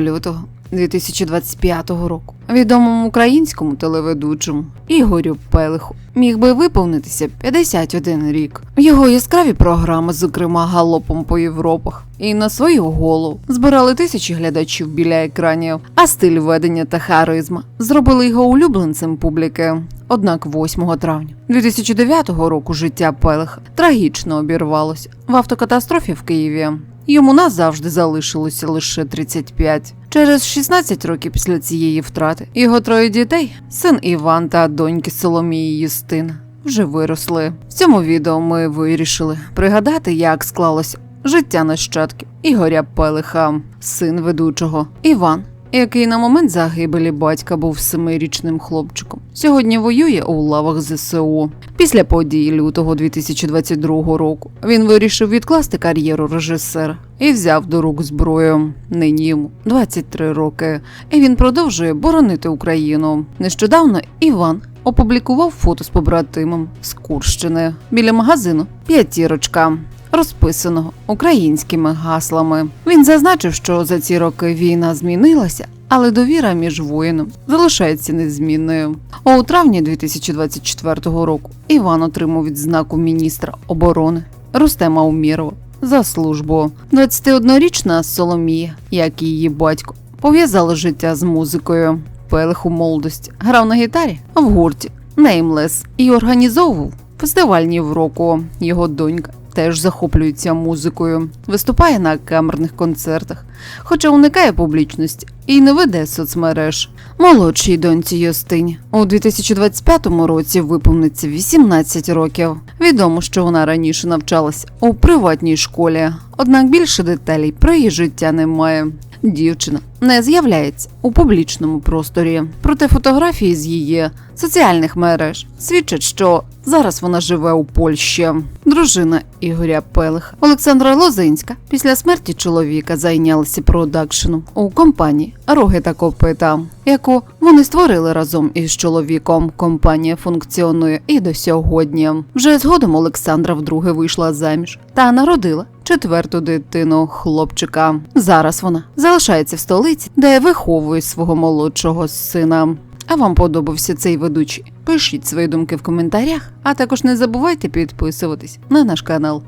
лютого 2025 року відомому українському телеведучому Ігорю Пелиху міг би виповнитися 51 рік. Його яскраві програми, зокрема галопом по Європах, і на свою голову збирали тисячі глядачів біля екранів, а стиль ведення та харизма зробили його улюбленцем публіки. Однак 8 травня 2009 року життя Пелиха трагічно обірвалося в автокатастрофі в Києві. Йому назавжди залишилося лише 35. Через 16 років після цієї втрати його троє дітей, син Іван та доньки Соломії Юстин, вже виросли. В цьому відео ми вирішили пригадати, як склалось життя нащадків Ігоря Пелиха, син ведучого Іван. Який на момент загибелі батька був семирічним хлопчиком, сьогодні воює у лавах ЗСУ. Після подій лютого 2022 року він вирішив відкласти кар'єру режисера і взяв до рук зброю. Нині йому 23 роки, і він продовжує боронити Україну. Нещодавно Іван опублікував фото з побратимом з Курщини біля магазину П'ятірочка. Розписаного українськими гаслами. Він зазначив, що за ці роки війна змінилася, але довіра між воїном залишається незмінною. А у травні 2024 року Іван отримав відзнаку міністра оборони Рустема Умірова за службу. 21-річна Соломія, як і її батько, пов'язала життя з музикою. Пелих у молодості грав на гітарі в гурті Nameless і організовував фестивальні в року. Його донька теж захоплюється музикою, виступає на камерних концертах, хоча уникає публічності і не веде соцмереж. Молодшій доньці Йостинь у 2025 році виповниться 18 років. Відомо, що вона раніше навчалась у приватній школі, однак більше деталей про її життя немає. Дівчина не з'являється у публічному просторі. Проте фотографії з її соціальних мереж свідчать, що зараз вона живе у Польщі. Дружина Ігоря Пелиха Олександра Лозинська після смерті чоловіка зайнялася продакшеном у компанії Роги та Копита, яку вони створили разом із чоловіком. Компанія функціонує і до сьогодні. Вже згодом Олександра вдруге вийшла заміж та народила четверту дитину хлопчика. Зараз вона залишається в столиці, де виховує свого молодшого сина. А вам подобався цей ведучий? Пишіть свої думки в коментарях, а також не забувайте підписуватись на наш канал.